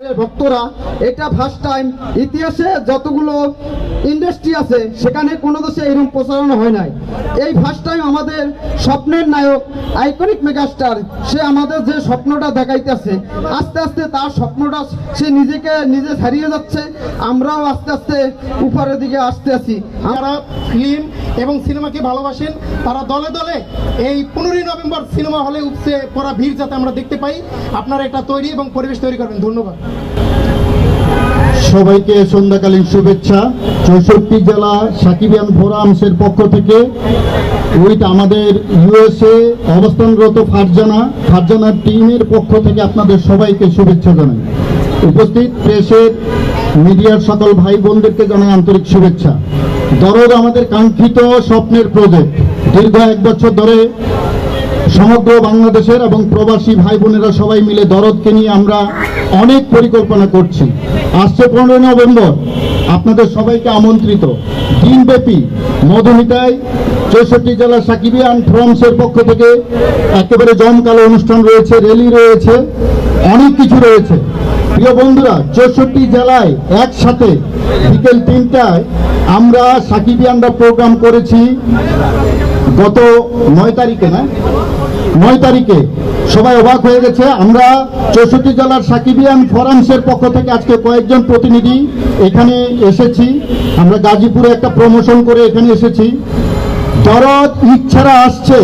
ভক্তরা, এটা first time ইতিহাসে যতগুলো ইন্ডাস্ট্রি আছে, সেখানে কোনো দেশে এরকম প্রচারণা হয় নাই। এই ফার্স্ট টাইম আমাদের স্বপ্নের নায়ক আইকনিক মেগাস্টার সে আমাদের যে স্বপ্নটা দেখাইতেছে, আস্তে আস্তে তার স্বপ্নটা সে নিজেকে নিজে ছাড়িয়ে যাচ্ছে, আমরাও আস্তে আস্তে উপরের দিকে আসতে আছি। আমরা ফিল্ম এবং সিনেমাকে ভালোবাসেন, তারা দলে দলে এই পনেরোই নভেম্বর সিনেমা হলে উপসে পড়া ভিড় যাতে আমরা দেখতে পাই, আপনারা এটা তৈরি এবং পরিবেশ তৈরি করবেন। ধন্যবাদ। সবাইকে সন্ধ্যাকালীন শুভেচ্ছা। চৌষট্টি জেলা সাকিবিয়ান ফোরামসের পক্ষ থেকে উইথ আমাদের ইউএসএ অবস্থানরত ফারজানা, ফারজানার টিমের পক্ষ থেকে আপনাদের সবাইকে শুভেচ্ছা জানাই। উপস্থিত প্রেসের মিডিয়ার সকল ভাই বোনদেরকে জানাই আন্তরিক শুভেচ্ছা। দরদ আমাদের কাঙ্ক্ষিত স্বপ্নের প্রজেক্ট দীর্ঘ এক বছর ধরে সমগ্র বাংলাদেশের এবং প্রবাসী ভাই বোনেরা সবাই মিলে দরদকে নিয়ে আমরা অনেক পরিকল্পনা করছি। আসছে পনেরোই নভেম্বর, আপনাদের সবাইকে আমন্ত্রিত। দিনব্যাপী মধুমিতায় চৌষট্টি জেলা সাকিবিয়ান ফ্রমসের পক্ষ থেকে একেবারে জমকালো অনুষ্ঠান রয়েছে র্যালি রয়েছে, অনেক কিছু রয়েছে। প্রিয় বন্ধুরা, চৌষট্টি জেলায় একসাথে বিকেল তিনটায় আমরা সাকিবিয়ানরা প্রোগ্রাম করেছি গত নয় তারিখে, না? নয় তারিখে। সবাই অবাক হয়ে গেছে। আমরা চৌষট্টি জেলার সাকিবিয়ান ফোরামসের পক্ষ থেকে আজকে কয়েকজন প্রতিনিধি এখানে এসেছি। আমরা গাজীপুরে একটা প্রমোশন করে এখানে এসেছি। দরদ ইচ্ছারা আসছে।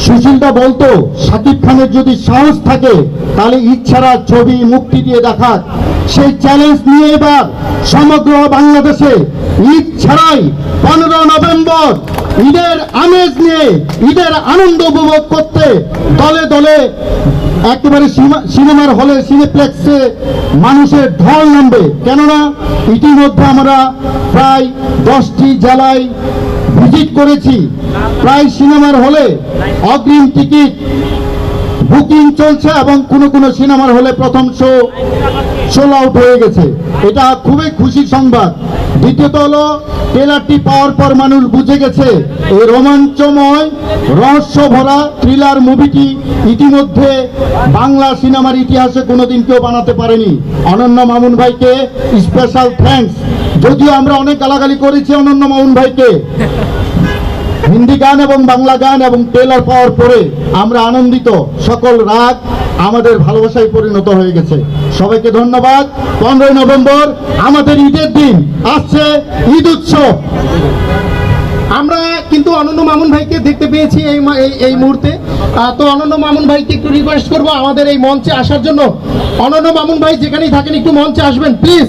সুশীলদা বলতো, সাকিব খানের যদি সাহস থাকে, তাহলে ইচ্ছারা ছবি মুক্তি দিয়ে দেখাক। সেই চ্যালেঞ্জ নিয়ে এবার সমগ্র বাংলাদেশে ঈদ ছাড়াই পনেরো নভেম্বর ঈদের আমেজ নিয়ে, ঈদের আনন্দ উপভোগ করতে দলে দলে একেবারে সিনেমার হলে, সিনেপ্লেক্সে মানুষের ঢল নামবে। কেননা ইতিমধ্যে আমরা প্রায় দশটি জেলায় ভিজিট করেছি। প্রায় সিনেমার হলে অগ্রিম টিকিট বুকিং চলছে এবং কোনো কোনো সিনেমার হলে প্রথম শো সোল আউট হয়ে গেছে। এটা খুবই খুশির সংবাদ। দ্বিতীয়ত হলো, ট্রেলারটি পাওয়ার পর মানুষ বুঝে গেছে, এই রোমাঞ্চময় রহস্য ভরা থ্রিলার মুভিটি ইতিমধ্যে বাংলা সিনেমার ইতিহাসে কোনোদিন কেউ বানাতে পারেনি। অনন্য মামুন ভাইকে স্পেশাল থ্যাঙ্কস যদিও আমরা অনেক গালাগালি করেছি অনন্য মামুন ভাইকে। হিন্দি গান এবং বাংলা গান এবং টেলার পাওয়ার পরে আমরা আনন্দিত। সকল রাগ আমাদের ভালোবাসায় পরিণত হয়ে গেছে। সবাইকে ধন্যবাদ। পনেরোই নভেম্বর আমাদের ঈদের দিন। আসছে ঈদ উৎসব। আমরা কিন্তু অনন্য মামুন ভাইকে দেখতে পেয়েছি এই এই- মুহূর্তে। তো অনন্য মামুন ভাইকে একটু রিকোয়েস্ট করব আমাদের এই মঞ্চে আসার জন্য। অনন্য মামুন ভাই যেখানেই থাকেন, একটু মঞ্চে আসবেন প্লিজ